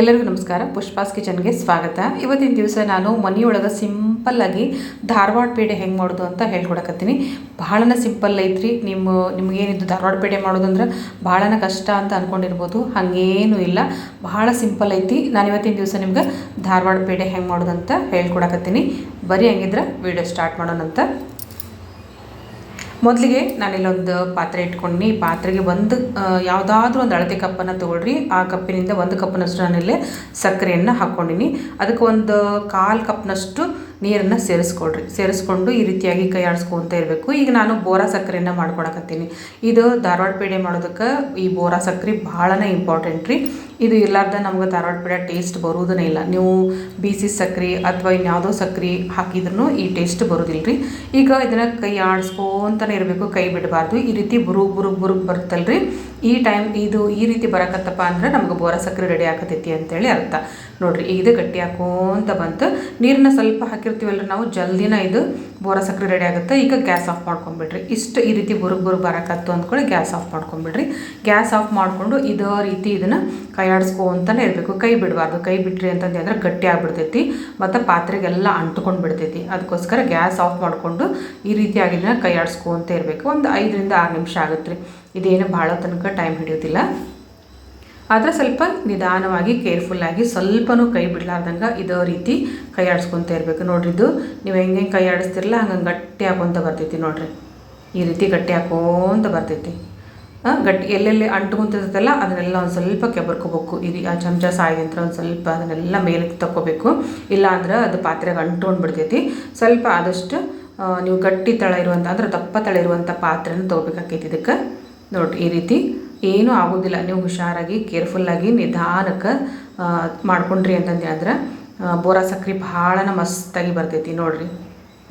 ಎಲ್ಲರಿಗೂ ನಮಸ್ಕಾರ. ಪುಷ್ಪಾಸ್ ಕಿಚನ್ಗೆ ಸ್ವಾಗತ. ಇವತ್ತಿನ ದಿವಸ ನಾನು ಮನೆಯೊಳಗೆ ಸಿಂಪಲ್ಲಾಗಿ ಧಾರವಾಡ ಪೇಡೆ ಹೆಂಗೆ ಮಾಡೋದು ಅಂತ ಹೇಳ್ಕೊಡಕತ್ತೀನಿ. ಭಾಳನ ಸಿಂಪಲ್ ಐತ್ರಿ. ನಿಮ್ಮ ನಿಮಗೇನಿದ್ದು ಧಾರವಾಡ ಪೇಡೆ ಮಾಡೋದಂದ್ರೆ ಭಾಳನ ಕಷ್ಟ ಅಂತ ಅಂದ್ಕೊಂಡಿರ್ಬೋದು ಹಾಗೇನೂ ಇಲ್ಲ. ಭಾಳ ಸಿಂಪಲ್ ಐತಿ. ನಾನು ಇವತ್ತಿನ ದಿವಸ ನಿಮ್ಗೆ ಧಾರವಾಡ ಪೇಡೆ ಹೆಂಗೆ ಮಾಡೋದು ಅಂತ ಹೇಳ್ಕೊಡಕತ್ತೀನಿ. ಬರೀ ಹಂಗಿದ್ರೆ ವಿಡಿಯೋ ಸ್ಟಾರ್ಟ್ ಮಾಡೋಣಂತ. ಮೊದಲಿಗೆ ನಾನಿಲ್ಲೊಂದು ಪಾತ್ರೆ ಇಟ್ಕೊಂಡು ಪಾತ್ರೆಗೆ ಒಂದು ಯಾವುದಾದ್ರೂ ಒಂದು ಅಳತೆ ಕಪ್ಪನ್ನು ತೊಗೊಳ್ರಿ ಆ ಕಪ್ಪಿನಿಂದ ಒಂದು ಕಪ್ನಷ್ಟು ನಾನಿಲ್ಲಿ ಸಕ್ಕರೆಯನ್ನು ಹಾಕ್ಕೊಂಡಿನಿ ಅದಕ್ಕೆ ಒಂದು ಕಾಲು ಕಪ್ನಷ್ಟು ನೀರನ್ನು ಸೇರಿಸ್ಕೊಳ್ರಿ. ಸೇರಿಸ್ಕೊಂಡು ಈ ರೀತಿಯಾಗಿ ಕೈ ಆಡಿಸ್ಕೊಂತ ಇರಬೇಕು. ಈಗ ನಾನು ಬೋರಾ ಸಕ್ಕರೆಯನ್ನು ಮಾಡ್ಕೊಳಕತ್ತೀನಿ. ಇದು ಧಾರವಾಡ ಪೇಡೆ ಮಾಡೋದಕ್ಕೆ ಈ ಬೋರಾ ಸಕ್ಕರೆ ಭಾಳನೇ ಇಂಪಾರ್ಟೆಂಟ್ ರೀ. ಇದು ಇರ್ಲಾರ್ದ ನಮ್ಗೆ ಧಾರವಾಡ ಪೇಡ ಟೇಸ್ಟ್ ಬರುವುದನ್ನೇ ಇಲ್ಲ. ನೀವು ಬಿಸಿ ಸಕ್ರೆ ಅಥವಾ ಇನ್ಯಾವುದೋ ಸಕ್ರೆ ಹಾಕಿದ್ರೂ ಈ ಟೇಸ್ಟ್ ಬರೋದಿಲ್ಲ ರೀ ಈಗ ಇದನ್ನ ಕೈ ಆಡಿಸ್ಕೊಂತಾನೆ ಇರಬೇಕು, ಕೈ ಬಿಡಬಾರ್ದು. ಈ ರೀತಿ ಬುರುಗ್ ಬುರುಗ್ ಬುರುಗ್ ರೀ ಈ ಟೈಮ್ ಇದು ಈ ರೀತಿ ಬರಕತ್ತಪ್ಪ ಅಂದ್ರೆ ನಮ್ಗೆ ಬೋರ ಸಕ್ಕರೆ ರೆಡಿ ಆಗತೈತಿ ಅಂತೇಳಿ ಅರ್ಥ. ನೋಡ್ರಿ, ಇದು ಗಟ್ಟಿ ಹಾಕೋಂತ ಬಂತು. ನೀರನ್ನ ಸ್ವಲ್ಪ ಹಾಕಿರ್ತೀವಲ್ಲ ನಾವು, ಜಲ್ದಿನ ಇದು ಬೋರ ಸಕ್ಕರೆ ರೆಡಿ ಆಗುತ್ತೆ. ಈಗ ಗ್ಯಾಸ್ ಆಫ್ ಮಾಡ್ಕೊಂಬಿಡ್ರಿ. ಇಷ್ಟು ಈ ರೀತಿ ಬುರುಗ್ ಬುರುಗ್ ಬರಕತ್ತು ಅಂದ್ಕೊಳ್ಳಿ ಗ್ಯಾಸ್ ಆಫ್ ಮಾಡ್ಕೊಂಬಿಡ್ರಿ. ಗ್ಯಾಸ್ ಆಫ್ ಮಾಡಿಕೊಂಡು ಇದೇ ರೀತಿ ಇದನ್ನು ಕೈ ಅಂತಲೇ ಇರಬೇಕು. ಕೈ ಬಿಡಬಾರ್ದು. ಕೈ ಬಿಟ್ರಿ ಅಂತಂದು ಅಂದರೆ ಗಟ್ಟಿ ಆಗಿಬಿಡ್ತೈತಿ. ಮತ್ತು ಪಾತ್ರೆಗೆಲ್ಲ ಅಂಟ್ಕೊಂಡು ಬಿಡ್ತೈತಿ. ಅದಕ್ಕೋಸ್ಕರ ಗ್ಯಾಸ್ ಆಫ್ ಮಾಡಿಕೊಂಡು ಈ ರೀತಿಯಾಗಿ ಇದನ್ನು ಆಡಿಸ್ಕೊಂತ ಇರಬೇಕು. ಒಂದು ಐದರಿಂದ ಆರು ನಿಮಿಷ ಆಗುತ್ತೆ ರೀ. ಇದೇನು ಭಾಳ ತನಕ ಟೈಮ್ ಹಿಡಿಯೋದಿಲ್ಲ. ಆದರೆ ಸ್ವಲ್ಪ ನಿಧಾನವಾಗಿ ಕೇರ್ಫುಲ್ಲಾಗಿ ಸ್ವಲ್ಪನೂ ಕೈ ಬಿಡಲಾರ್ದಂಗೆ ಇದೋ ರೀತಿ ಕೈ ಆಡಿಸ್ಕೊತ ಇರಬೇಕು. ನೋಡ್ರಿ ಇದು, ನೀವು ಹೆಂಗೆ ಕೈ ಆಡಿಸ್ತಿರಲ್ಲ ಹಂಗೆ ಗಟ್ಟಿ ಹಾಕೊತ ಬರ್ತೈತಿ ನೋಡ್ರಿ. ಈ ರೀತಿ ಗಟ್ಟಿ ಹಾಕೋಂತ ಬರ್ತೈತಿ. ಗಟ್ಟಿ ಎಲ್ಲೆಲ್ಲಿ ಅಂಟ್ಕೊಂತಿರ್ತೈತಲ್ಲ, ಅದನ್ನೆಲ್ಲ ಒಂದು ಸ್ವಲ್ಪ ಕೆಬರ್ಕೋಬೇಕು. ಇದು ಆ ಚಮಚ ಸಾಯಂತ್ರ ಒಂದು ಸ್ವಲ್ಪ ಅದನ್ನೆಲ್ಲ ಮೇಲಕ್ಕೆ ತಕ್ಕೋಬೇಕು. ಇಲ್ಲಾಂದ್ರೆ ಅದು ಪಾತ್ರೆಗೆ ಅಂಟ್ಕೊಂಡು ಬಿಡ್ತೈತಿ. ಸ್ವಲ್ಪ ಆದಷ್ಟು ನೀವು ಗಟ್ಟಿ ತಳ ಇರುವಂಥ ಅಂದ್ರೆ ದಪ್ಪ ತಳ ಇರುವಂಥ ಪಾತ್ರೆನ ತೊಗೋಬೇಕಾಕೈತಿ ಇದಕ್ಕೆ. ನೋಡಿರಿ, ಈ ರೀತಿ ಏನೂ ಆಗೋದಿಲ್ಲ. ನೀವು ಹುಷಾರಾಗಿ, ಕೇರ್ಫುಲ್ಲಾಗಿ ನಿಧಾನಕ್ಕೆ ಮಾಡ್ಕೊಂಡ್ರಿ ಅಂತಂದು ಹೇಳಿದ್ರೆ ಬೋರಾ ಸಕ್ರೆ ಭಾಳನ ಮಸ್ತಾಗಿ ಬರ್ತೈತಿ ನೋಡಿರಿ.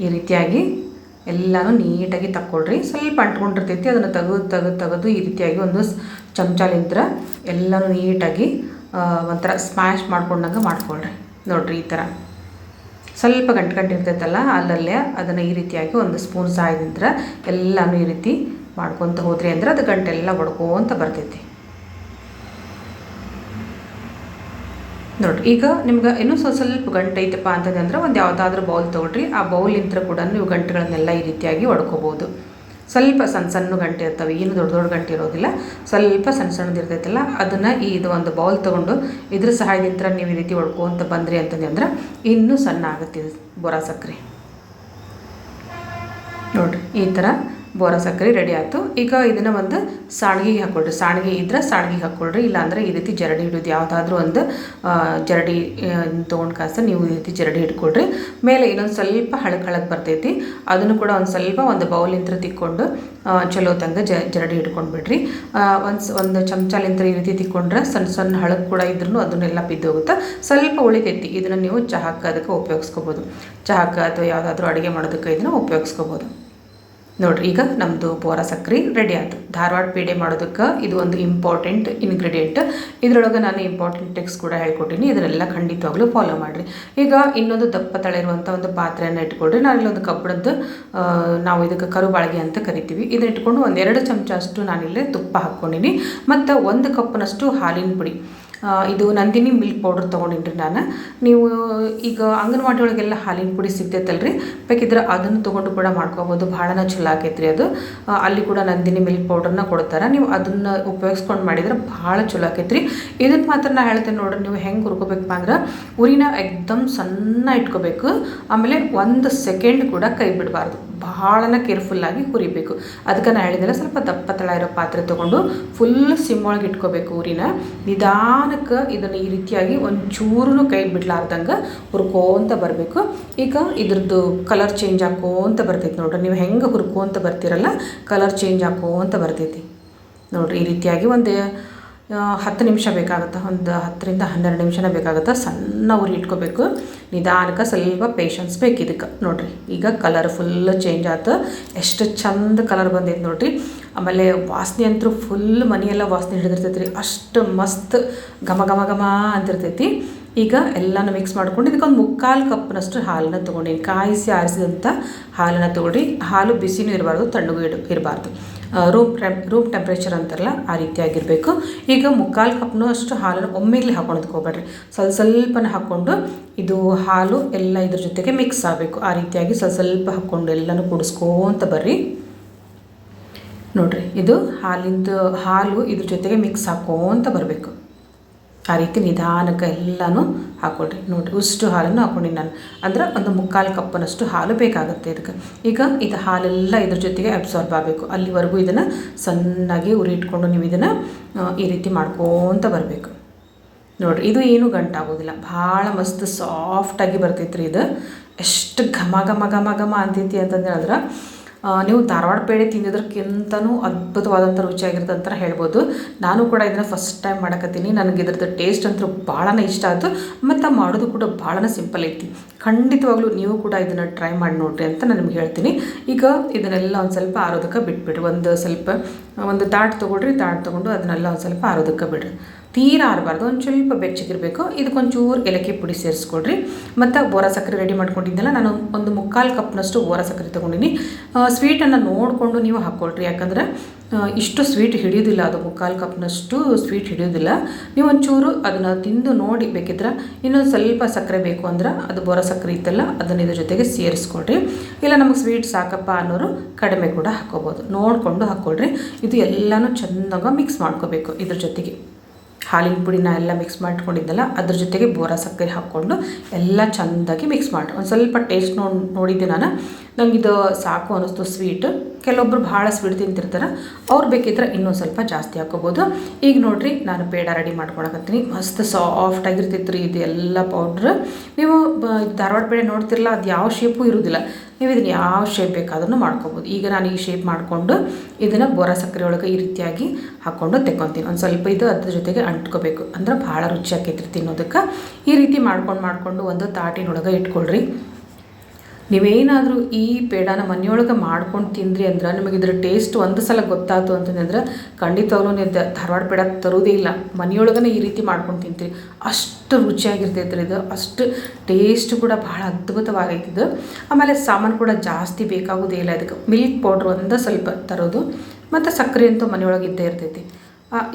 ಈ ರೀತಿಯಾಗಿ ಎಲ್ಲನೂ ನೀಟಾಗಿ ತಕ್ಕೊಳ್ರಿ. ಸ್ವಲ್ಪ ಅಂಟ್ಕೊಂಡಿರ್ತೈತಿ, ಅದನ್ನು ತೆಗೆದು ತೆಗೆದು ತೆಗೆದು ಈ ರೀತಿಯಾಗಿ ಒಂದು ಚಮಚಲಿಂತ್ರ ಎಲ್ಲನೂ ನೀಟಾಗಿ ಒಂಥರ ಸ್ಮ್ಯಾಶ್ ಮಾಡ್ಕೊಂಡಂಗೆ ಮಾಡ್ಕೊಳ್ರಿ ನೋಡಿರಿ ಈ ಥರ ಸ್ವಲ್ಪ ಗಂಟು ಗಂಟು ಇರ್ತೈತಲ್ಲ, ಅಲ್ಲಲ್ಲೇ ಅದನ್ನು ಈ ರೀತಿಯಾಗಿ ಒಂದು ಸ್ಪೂನ್ ಸಹಾಯದಿಂದ ಎಲ್ಲನೂ ಈ ರೀತಿ ಮಾಡ್ಕೊತ ಹೋದ್ರಿ ಅಂದ್ರೆ ಅದು ಗಂಟೆಲ್ಲ ಹೊಡ್ಕೋಂತ ಬರ್ತೈತಿ. ನೋಡ್ರಿ, ಈಗ ನಿಮ್ಗೆ ಇನ್ನೂ ಸ್ವಲ್ಪ ಸ್ವಲ್ಪ ಗಂಟೆ ಐತಪ್ಪ ಅಂತಂದ್ರೆ ಒಂದು ಯಾವುದಾದ್ರೂ ಬೌಲ್ ತೊಗೊಳ್ರಿ ಆ ಬೌಲಿಂತ್ರ ಕೂಡ ನೀವು ಗಂಟೆಗಳನ್ನೆಲ್ಲ ಈ ರೀತಿಯಾಗಿ ಹೊಡ್ಕೋಬೋದು ಸ್ವಲ್ಪ ಸಣ್ಣ ಸಣ್ಣ ಗಂಟೆ ಇರ್ತವೆ, ಏನು ದೊಡ್ಡ ದೊಡ್ಡ ಗಂಟೆ ಇರೋದಿಲ್ಲ, ಸ್ವಲ್ಪ ಸಣ್ಣ ಸಣ್ಣದು ಇರ್ತೈತಲ್ಲ, ಅದನ್ನು ಈ ಇದು ಒಂದು ಬೌಲ್ ತೊಗೊಂಡು ಇದ್ರ ಸಹಾಯದಿಂದ ನೀವು ಈ ರೀತಿ ಹೊಡ್ಕೊಂತ ಬಂದ್ರಿ ಅಂತಂದ್ರೆ ಇನ್ನೂ ಸಣ್ಣ ಆಗುತ್ತೆ ಇದು, ಬೋರಾ ಸಕ್ಕರೆ ನೋಡಿರಿ, ಈ ಥರ ಬೋರ ಸಕ್ಕರೆ ರೆಡಿ ಆಯಿತು. ಈಗ ಇದನ್ನು ಒಂದು ಸಾಣಿಗೆಗೆ ಹಾಕ್ಕೊಳ್ರಿ ಸಾಣಿಗೆ ಇದ್ರೆ ಸಾಣಿಗೆಗೆ ಹಾಕ್ಕೊಳ್ರಿ ಇಲ್ಲಾಂದರೆ ಈ ರೀತಿ ಜರಡಿ ಹಿಡಿದು ಯಾವುದಾದ್ರೂ ಒಂದು ಜರಡಿ ತೊಗೊಂಡು ಕಾಸ ನೀವು ಈ ರೀತಿ ಜರಡಿ ಹಿಡ್ಕೊಳ್ರಿ. ಮೇಲೆ ಇನ್ನೊಂದು ಸ್ವಲ್ಪ ಹಳಕ್ಕೆ ಹಳಕ್ಕೆ ಬರ್ತೈತಿ. ಅದನ್ನು ಕೂಡ ಒಂದು ಸ್ವಲ್ಪ ಒಂದು ಬೌಲಿಂತ್ರ ತಿಕ್ಕೊಂಡು ಚಲೋ ತಂಗ ಜರಡಿ ಹಿಡ್ಕೊಂಡು ಬಿಡ್ರಿ. ಒಂದು ಒಂದು ಚಮಚಲಿಂತ್ರ ಈ ರೀತಿ ತಿಕ್ಕೊಂಡ್ರೆ ಸಣ್ಣ ಸಣ್ಣ ಹಳಕ್ ಕೂಡ ಇದ್ರೂ ಅದನ್ನೆಲ್ಲ ಬಿದ್ದು ಹೋಗುತ್ತೆ ಸ್ವಲ್ಪ ಉಳಿತೈತಿ. ಇದನ್ನು ನೀವು ಚಹಾಕ್ಕೆ ಅದಕ್ಕೆ ಉಪಯೋಗಿಸ್ಕೋಬೋದು. ಚಹಾಕ್ಕೆ ಅಥವಾ ಯಾವುದಾದ್ರೂ ಅಡುಗೆ ಮಾಡೋದಕ್ಕೆ ಇದನ್ನು ಉಪಯೋಗಿಸ್ಕೋಬೋದು. ನೋಡಿರಿ, ಈಗ ನಮ್ಮದು ಬೋರ ಸಕ್ರೆ ರೆಡಿ ಆಯಿತು. ಧಾರವಾಡ ಪೇಡೆ ಮಾಡೋದಕ್ಕೆ ಇದು ಒಂದು ಇಂಪಾರ್ಟೆಂಟ್ ಇಂಗ್ರೀಡಿಯೆಂಟ್ ಇದರೊಳಗೆ ನಾನು ಇಂಪಾರ್ಟೆಂಟ್ ಟಿಪ್ಸ್ ಕೂಡ ಹೇಳ್ಕೊಟ್ಟಿನಿ. ಇದನ್ನೆಲ್ಲ ಖಂಡಿತವಾಗ್ಲೂ ಫಾಲೋ ಮಾಡಿರಿ. ಈಗ ಇನ್ನೊಂದು ದಪ್ಪ ತಳ ಇರುವಂಥ ಒಂದು ಪಾತ್ರೆಯನ್ನು ಇಟ್ಕೊಳ್ರಿ. ನಾನು ಇಲ್ಲೊಂದು ಕಬ್ಬಣದ್ದು ನಾವು ಇದಕ್ಕೆ ಕರುಬಾಳಿಗೆ ಅಂತ ಕರಿತೀವಿ. ಇದನ್ನ ಇಟ್ಕೊಂಡು ಒಂದೆರಡು ಚಮಚ ಅಷ್ಟು ನಾನಿಲ್ಲೇ ತುಪ್ಪ ಹಾಕ್ಕೊಂಡಿನಿ. ಮತ್ತು ಒಂದು ಕಪ್ನಷ್ಟು ಹಾಲಿನ ಪುಡಿ. ಇದು ನಂದಿನಿ ಮಿಲ್ಕ್ ಪೌಡರ್ ತೊಗೊಂಡಿನ್ರಿ ನಾನು. ನೀವು, ಈಗ ಅಂಗನವಾಡಿ ಒಳಗೆಲ್ಲ ಹಾಲಿನ ಪುಡಿ ಸಿಗ್ತೈತಲ್ರಿ. ಬೇಕಿದ್ರೆ ಅದನ್ನು ತೊಗೊಂಡು ಕೂಡ ಮಾಡ್ಕೋಬೋದು. ಭಾಳನ ಚಲೋ ಆಕೈತ್ರಿ ಅದು. ಅಲ್ಲಿ ಕೂಡ ನಂದಿನಿ ಮಿಲ್ಕ್ ಪೌಡ್ರನ್ನ ಕೊಡ್ತಾರೆ. ನೀವು ಅದನ್ನು ಉಪಯೋಗಿಸ್ಕೊಂಡು ಮಾಡಿದ್ರೆ ಭಾಳ ಚಲೋ ಆಕೈತ್ರಿ. ಇದನ್ನು ಮಾತ್ರ ನಾ ಹೇಳ್ತೇನೆ ನೋಡ್ರಿ, ನೀವು ಹೆಂಗೆ ಹುರ್ಕೋಬೇಕಪ್ಪ ಅಂದ್ರೆ ಉರಿನ ಎಕ್ದಮ್ ಸಣ್ಣ ಇಟ್ಕೋಬೇಕು. ಆಮೇಲೆ ಒಂದು ಸೆಕೆಂಡ್ ಕೂಡ ಕೈ ಬಿಡಬಾರ್ದು. ಭಾಳನ ಕೇರ್ಫುಲ್ಲಾಗಿ ಹುರಿಬೇಕು. ಅದಕ್ಕೆ ನಾನು ಹೇಳಿದ್ರೆ ಸ್ವಲ್ಪ ದಪ್ಪ ತಳ ಇರೋ ಪಾತ್ರೆ ತೊಗೊಂಡು ಫುಲ್ ಸಿಮ್ ಒಳಗೆ ಇಟ್ಕೋಬೇಕು ಊರಿನ ನಿಧಾನಕ್ಕೆ ಇದನ್ನು ಈ ರೀತಿಯಾಗಿ ಒಂಚೂರು ಕೈ ಬಿಡ್ಲಾರ್ದಂಗೆ ಹುರ್ಕೋಂತ ಬರಬೇಕು. ಈಗ ಇದ್ರದ್ದು ಕಲರ್ ಚೇಂಜ್ ಹಾಕೋಂತ ಬರ್ತೈತಿ ನೋಡ್ರಿ. ನೀವು ಹೆಂಗೆ ಹುರ್ಕೋಂತ ಬರ್ತೀರಲ್ಲ ಕಲರ್ ಚೇಂಜ್ ಹಾಕೋಂತ ಬರ್ತೈತಿ. ನೋಡ್ರಿ, ಈ ರೀತಿಯಾಗಿ ಒಂದು ಹತ್ತು ನಿಮಿಷ ಬೇಕಾಗುತ್ತೆ, ಒಂದು ಹತ್ತರಿಂದ ಹನ್ನೆರಡು ನಿಮಿಷನೇ ಬೇಕಾಗುತ್ತೆ ಸಣ್ಣ ಉರಿ ಇಟ್ಕೋಬೇಕು. ನಿಧಾನಕ್ಕೆ ಸ್ವಲ್ಪ ಪೇಷನ್ಸ್ ಬೇಕು ಇದಕ್ಕೆ. ನೋಡಿರಿ, ಈಗ ಕಲರ್ ಫುಲ್ ಚೇಂಜ್ ಆಯ್ತು ಎಷ್ಟು ಚಂದ ಕಲರ್ ಬಂದೈತೆ ನೋಡಿರಿ. ಆಮೇಲೆ ವಾಸನೆ ಅಂತೂ ಫುಲ್ ಮನೆಯೆಲ್ಲ ವಾಸನೆ ಹಿಡಿದಿರ್ತೈತೆ ರೀ. ಅಷ್ಟು ಮಸ್ತ್ ಘಮ ಘಮ ಘಮ ಅಂತಿರ್ತೈತಿ. ಈಗ ಎಲ್ಲನೂ ಮಿಕ್ಸ್ ಮಾಡ್ಕೊಂಡು ಇದಕ್ಕೆ ಒಂದು ಮುಕ್ಕಾಲು ಕಪ್ನಷ್ಟು ಹಾಲನ್ನ ತೊಗೊಂಡಿನಿ ಕಾಯಿಸಿ ಆರಿಸಿದಂಥ ಹಾಲನ್ನು ತೊಗೊಳ್ರಿ ಹಾಲು ಬಿಸಿನೂ ಇರಬಾರ್ದು, ತಣ್ಣಗೂ ಇಡ, ಇರಬಾರ್ದು. ರೂಮ್ ಟೆಂಪ್ ರೂಮ್ ಟೆಂಪ್ರೇಚರ್ ಅಂತಾರಲ್ಲ ಆ ರೀತಿಯಾಗಿರಬೇಕು. ಈಗ ಮುಕ್ಕಾಲು ಕಪ್ನೂ ಅಷ್ಟು ಹಾಲನ್ನು ಒಮ್ಮೆಗಲಿ ಹಾಕೊಳೋದಕ್ಕೆ ಸ್ವಲ್ಪ ಸ್ವಲ್ಪನ ಹಾಕ್ಕೊಂಡು ಇದು ಹಾಲು ಎಲ್ಲ ಇದ್ರ ಜೊತೆಗೆ ಮಿಕ್ಸ್ ಆಗಬೇಕು. ಆ ರೀತಿಯಾಗಿ ಸ್ವಲ್ಪ ಸ್ವಲ್ಪ ಹಾಕ್ಕೊಂಡು ಎಲ್ಲನೂ ಕುಡಿಸ್ಕೋಂತ ಬರ್ರಿ. ನೋಡಿರಿ, ಇದು ಹಾಲಿಂದು ಹಾಲು ಇದ್ರ ಜೊತೆಗೆ ಮಿಕ್ಸ್ ಹಾಕೋಂತ ಬರಬೇಕು. ಆ ರೀತಿ ನಿಧಾನಕ್ಕೆ ಎಲ್ಲನೂ ಹಾಕ್ಕೊಳ್ರಿ ನೋಡಿರಿ ಉಷ್ಟು ಹಾಲನ್ನು ಹಾಕ್ಕೊಂಡಿನಿ ನಾನು. ಅಂದ್ರೆ ಒಂದು ಮುಕ್ಕಾಲು ಕಪ್ಪನಷ್ಟು ಹಾಲು ಬೇಕಾಗುತ್ತೆ ಇದಕ್ಕೆ. ಈಗ ಇದು ಹಾಲೆಲ್ಲ ಇದ್ರ ಜೊತೆಗೆ ಅಬ್ಸಾರ್ಬ್ ಆಗಬೇಕು. ಅಲ್ಲಿವರೆಗೂ ಇದನ್ನು ಸಣ್ಣಾಗಿ ಉರಿ ಇಟ್ಕೊಂಡು ನೀವು ಇದನ್ನು ಈ ರೀತಿ ಮಾಡ್ಕೊತ ಬರಬೇಕು. ನೋಡಿರಿ, ಇದು ಏನು ಗಂಟಾಗೋದಿಲ್ಲ ಭಾಳ ಮಸ್ತ್ ಸಾಫ್ಟಾಗಿ ಬರ್ತೈತ್ರಿ ಇದು. ಎಷ್ಟು ಘಮ ಘಮ ಘಮ ಘಮ ಅಂತೈತಿ ಅಂತಂದ್ರೆ ಅಂದ್ರೆ ನೀವು ಧಾರವಾಡ ಪೇಡೆ ತಿಂದಿದ್ರಕ್ಕಿಂತನೂ ಅದ್ಭುತವಾದಂಥ ರುಚಿಯಾಗಿರುತ್ತೆ ಅಂತ ಹೇಳ್ಬೋದು. ನಾನು ಕೂಡ ಇದನ್ನು ಫಸ್ಟ್ ಟೈಮ್ ಮಾಡಕತ್ತೀನಿ. ನನಗೆ ಇದ್ರದ್ದು ಟೇಸ್ಟ್ ಅಂತೂ ಭಾಳ ಇಷ್ಟ ಆಯಿತು ಮತ್ತು ಮಾಡೋದು ಕೂಡ ಭಾಳ ಸಿಂಪಲ್ ಐತಿ. ಖಂಡಿತವಾಗ್ಲೂ ನೀವು ಕೂಡ ಇದನ್ನು ಟ್ರೈ ಮಾಡಿ ನೋಡ್ರಿ ಅಂತ ನಾನು ನಿಮ್ಗೆ ಹೇಳ್ತೀನಿ. ಈಗ ಇದನ್ನೆಲ್ಲ ಒಂದು ಸ್ವಲ್ಪ ಆರೋದಕ್ಕೆ ಬಿಟ್ಬಿಡ್ರಿ. ಒಂದು ಸ್ವಲ್ಪ, ಒಂದು ತಾಟ್ ತೊಗೊಳ್ರಿ ತಾಟ್ ತೊಗೊಂಡು ಅದನ್ನೆಲ್ಲ ಒಂದು ಸ್ವಲ್ಪ ಆರೋದಕ್ಕೆ ಬಿಡ್ರಿ. ತೀರ ಆರಬಾರ್ದು, ಒಂದು ಸ್ವಲ್ಪ ಬೆಚ್ಚಗಿರಬೇಕು. ಇದಕ್ಕೊಂಚೂರು ಏಲಕ್ಕಿ ಪುಡಿ ಸೇರಿಸ್ಕೊಡ್ರಿ ಮತ್ತು ಬೋರ ಸಕ್ಕರೆ ರೆಡಿ ಮಾಡ್ಕೊಂಡಿದ್ದೆಲ್ಲ ನಾನು ಒಂದು ಮುಕ್ಕಾಲು ಕಪ್ನಷ್ಟು ಬೋರ ಸಕ್ಕರೆ ತೊಗೊಂಡಿನಿ. ಸ್ವೀಟನ್ನು ನೋಡಿಕೊಂಡು ನೀವು ಹಾಕ್ಕೊಳ್ರಿ ಯಾಕಂದ್ರೆ ಇಷ್ಟು ಸ್ವೀಟ್ ಹಿಡಿಯೋದಿಲ್ಲ ಅದು ಮುಕ್ಕಾಲು ಕಪ್ನಷ್ಟು ಸ್ವೀಟ್ ಹಿಡಿಯೋದಿಲ್ಲ. ನೀವು ಒಂಚೂರು ಅದನ್ನು ತಿಂದು ನೋಡಿ ಬೇಕಿದ್ರೆ ಇನ್ನೊಂದು ಸ್ವಲ್ಪ ಸಕ್ಕರೆ ಬೇಕು ಅಂದ್ರೆ ಅದು ಬೋರ ಸಕ್ಕರೆ ಇತ್ತಲ್ಲ, ಅದನ್ನು ಇದ್ರ ಜೊತೆಗೆ ಸೇರಿಸ್ಕೊಳ್ರಿ. ಇಲ್ಲ ನಮಗೆ ಸ್ವೀಟ್ ಸಾಕಪ್ಪ ಅನ್ನೋರು ಕಡಿಮೆ ಕೂಡ ಹಾಕ್ಕೋಬೋದು ನೋಡಿಕೊಂಡು ಹಾಕ್ಕೊಳ್ರಿ ಇದು ಎಲ್ಲನೂ ಚೆನ್ನಾಗಿ ಮಿಕ್ಸ್ ಮಾಡ್ಕೋಬೇಕು ಇದ್ರ ಜೊತೆಗೆ. ಹಾಲಿನ ಪುಡಿನ ಎಲ್ಲ ಮಿಕ್ಸ್ ಮಾಡ್ಕೊಂಡಿದ್ದಲ್ಲ, ಅದ್ರ ಜೊತೆಗೆ ಬೋರ ಸಕ್ಕರೆ ಹಾಕ್ಕೊಂಡು ಎಲ್ಲ ಚೆಂದಾಗಿ ಮಿಕ್ಸ್ ಮಾಡಿ. ಒಂದು ಸ್ವಲ್ಪ ಟೇಸ್ಟ್ ನೋಡಿ ನೋಡಿದ್ದೆ ನಾನು. ನಂಗೆ ಇದು ಸಾಕು ಅನ್ನಿಸ್ತು ಸ್ವೀಟ್ ಕೆಲವೊಬ್ರು ಭಾಳ ಸ್ವೀಟ್ ತಿಂತಿರ್ತಾರೆ. ಅವ್ರು ಬೇಕಿದ್ರೆ ಇನ್ನೊಂದು ಸ್ವಲ್ಪ ಜಾಸ್ತಿ ಹಾಕೋಬೋದು. ಈಗ ನೋಡಿರಿ, ನಾನು ಪೇಡ ರೆಡಿ ಮಾಡ್ಕೊಳಕತ್ತೀನಿ. ಮಸ್ತ್ ಸಾಫ್ಟ್ ಆಗಿರ್ತೈತೆ ರೀ ಇದು ಎಲ್ಲ ಪೌಡ್ರ್ ನೀವು ಧಾರವಾಡ ಪೇಡ ನೋಡ್ತಿರಲ್ಲ ಅದು ಯಾವ ಶೇಪು ಇರೋದಿಲ್ಲ. ನೀವು ಇದನ್ನು ಯಾವ ಶೇಪ್ ಬೇಕಾದ್ರೂ ಮಾಡ್ಕೊಬೋದು. ಈಗ ನಾನು ಈ ಶೇಪ್ ಮಾಡಿಕೊಂಡು ಇದನ್ನು ಬೋರ ಸಕ್ಕರೆ ಒಳಗೆ ಈ ರೀತಿಯಾಗಿ ಹಾಕ್ಕೊಂಡು ತೆಕ್ಕೊತೀನಿ. ಒಂದು ಸ್ವಲ್ಪ ಇದು ಅದ್ರ ಜೊತೆಗೆ ಅಂಟ್ಕೋಬೇಕು. ಅಂದ್ರೆ ಭಾಳ ರುಚಿ ತಿನ್ನೋದಕ್ಕೆ. ಈ ರೀತಿ ಮಾಡ್ಕೊಂಡು ಮಾಡಿಕೊಂಡು ಒಂದು ತಾಟಿನೊಳಗೆ ಇಟ್ಕೊಳ್ರಿ. ನೀವೇನಾದರೂ ಈ ಪೇಡಾನ ಮನೆಯೊಳಗೆ ಮಾಡ್ಕೊಂಡು ತಿಂದ್ರಿ ಅಂದ್ರೆ ನಿಮಗೆ ಇದ್ರ ಟೇಸ್ಟ್ ಒಂದು ಸಲ ಗೊತ್ತಾಯ್ತು ಅಂತಂದ್ರೆ ಖಂಡಿತವಾಗ್ಲೂ ನೀವು ಧಾರವಾಡ ಪೇಡ ತರೋದೇ ಇಲ್ಲ. ಮನೆಯೊಳಗನೆ ಈ ರೀತಿ ಮಾಡ್ಕೊಂಡು ತಿಂತೀರಿ. ಅಷ್ಟು ರುಚಿಯಾಗಿರ್ತೈತೆ ಇದು. ಅಷ್ಟು ಟೇಸ್ಟ್ ಕೂಡ ಭಾಳ ಅದ್ಭುತವಾಗೈತಿದ್ದು ಆಮೇಲೆ ಸಾಮಾನು ಕೂಡ ಜಾಸ್ತಿ ಬೇಕಾಗೋದೇ ಇಲ್ಲ. ಇದಕ್ಕೆ ಮಿಲ್ಕ್ ಪೌಡ್ರ್ ಒಂದು ಸ್ವಲ್ಪ ತರೋದು. ಮತ್ತು ಸಕ್ಕರೆ ಅಂತೂ ಮನೆಯೊಳಗೆ ಇದ್ದೇ ಇರ್ತೈತಿ.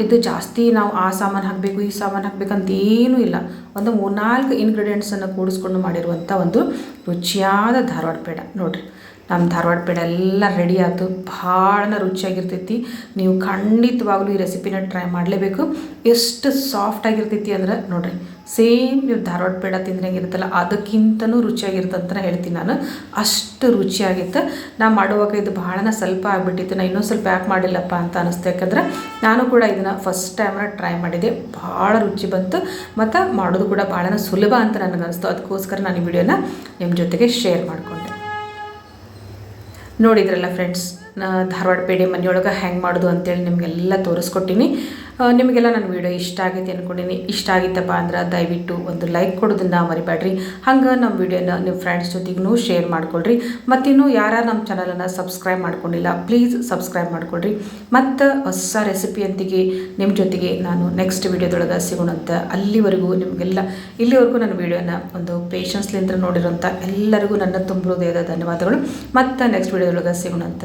ಇದು ಜಾಸ್ತಿ ನಾವು ಆ ಸಾಮಾನು ಹಾಕಬೇಕು, ಈ ಸಾಮಾನು ಹಾಕಬೇಕಂತ ಏನೂ ಇಲ್ಲ. ಒಂದು ಮೂರ್ನಾಲ್ಕು ಇಂಗ್ರೀಡಿಯೆಂಟ್ಸನ್ನು ಕೂಡಿಸ್ಕೊಂಡು ಮಾಡಿರುವಂಥ ಒಂದು ರುಚಿಯಾದ ಧಾರವಾಡ ಪೇಡ. ನೋಡಿರಿ ನಮ್ಮ ಧಾರವಾಡ ಪೇಡ ಎಲ್ಲ ರೆಡಿ ಆಯ್ತು. ಭಾಳ ರುಚಿಯಾಗಿರ್ತೈತಿ. ನೀವು ಖಂಡಿತವಾಗ್ಲೂ ಈ ರೆಸಿಪಿನ ಟ್ರೈ ಮಾಡಲೇಬೇಕು. ಎಷ್ಟು ಸಾಫ್ಟ್ ಆಗಿರ್ತೈತಿ ಅಂದ್ರೆ, ನೋಡಿರಿ ಸೇಮ್ ನೀವು ಧಾರವಾಡ ಪೇಡ ತಿಂದ್ರೆ ಹೆಂಗಿರುತ್ತಲ್ಲ ಅದಕ್ಕಿಂತಲೂ ರುಚಿಯಾಗಿರುತ್ತೆ ಹೇಳ್ತೀನಿ ನಾನು. ಅಷ್ಟು ರುಚಿಯಾಗಿತ್ತು. ನಾನು ಮಾಡುವಾಗ ಇದು ಭಾಳನ ಸ್ವಲ್ಪ ಆಗಿಬಿಟ್ಟಿತ್ತು. ನಾನು ಇನ್ನೊಂದು ಸ್ವಲ್ಪ ಯಾಕೆ ಮಾಡಿಲ್ಲಪ್ಪ ಅಂತ ಅನ್ನಿಸ್ತು ಯಾಕಂದರೆ ನಾನು ಕೂಡ ಇದನ್ನು ಫಸ್ಟ್ ಟೈಮ್ನ ಟ್ರೈ ಮಾಡಿದೆ. ಭಾಳ ರುಚಿ ಬಂತು. ಮತ್ತು ಮಾಡೋದು ಕೂಡ ಭಾಳ ಸುಲಭ ಅಂತ ನನಗನ್ನಿಸ್ತು ಅದಕ್ಕೋಸ್ಕರ ನಾನು ಈ ವಿಡಿಯೋನ ನಿಮ್ಮ ಜೊತೆಗೆ ಶೇರ್ ಮಾಡಿಕೊಂಡೆ. ನೋಡಿದ್ರಲ್ಲ ಫ್ರೆಂಡ್ಸ್ ಧಾರವಾಡ ಪೇಡೆ ಮನೆಯೊಳಗೆ ಹ್ಯಾಂಗ್ ಮಾಡೋದು ಅಂತೇಳಿ ನಿಮಗೆಲ್ಲ ತೋರಿಸ್ಕೊಟ್ಟಿನಿ. ನಿಮಗೆಲ್ಲ ನನ್ನ ವೀಡಿಯೋ ಇಷ್ಟ ಆಗೈತೆ ಅಂದ್ಕೊಂಡಿನಿ ಇಷ್ಟ ಆಗಿತ್ತಪ್ಪ ಅಂದ್ರೆ ದಯವಿಟ್ಟು ಒಂದು ಲೈಕ್ ಕೊಡೋದನ್ನ ಮರಿಬೇಡ್ರಿ ಹಂಗೆ ನಮ್ಮ ವೀಡಿಯೋನ ನಿಮ್ಮ ಫ್ರೆಂಡ್ಸ್ ಜೊತೆಗೂ ಶೇರ್ ಮಾಡ್ಕೊಳ್ರಿ. ಮತ್ತಿನ್ನೂ ಯಾರು ನಮ್ಮ ಚಾನಲನ್ನು ಸಬ್ಸ್ಕ್ರೈಬ್ ಮಾಡ್ಕೊಂಡಿಲ್ಲ ಪ್ಲೀಸ್ ಸಬ್ಸ್ಕ್ರೈಬ್ ಮಾಡ್ಕೊಳ್ರಿ. ಮತ್ತು ಹೊಸ ರೆಸಿಪಿಯಂತಿಗೆ ನಿಮ್ಮ ಜೊತೆಗೆ ನಾನು ನೆಕ್ಸ್ಟ್ ವಿಡಿಯೋದೊಳಗೆ ಸಿಗೋಣಂತ ಅಲ್ಲಿವರೆಗೂ ನಿಮಗೆಲ್ಲ, ಇಲ್ಲಿವರೆಗೂ ನನ್ನ ವಿಡಿಯೋನ ಒಂದು ಪೇಷನ್ಸ್ಲಿಂದ ನೋಡಿರೋಂಥ ಎಲ್ಲರಿಗೂ ನನ್ನ ತುಂಬ ಹೃದಯದ ಧನ್ಯವಾದಗಳು. ಮತ್ತು ನೆಕ್ಸ್ಟ್ ವಿಡಿಯೋದೊಳಗೆ ಸಿಗೋಣಂತ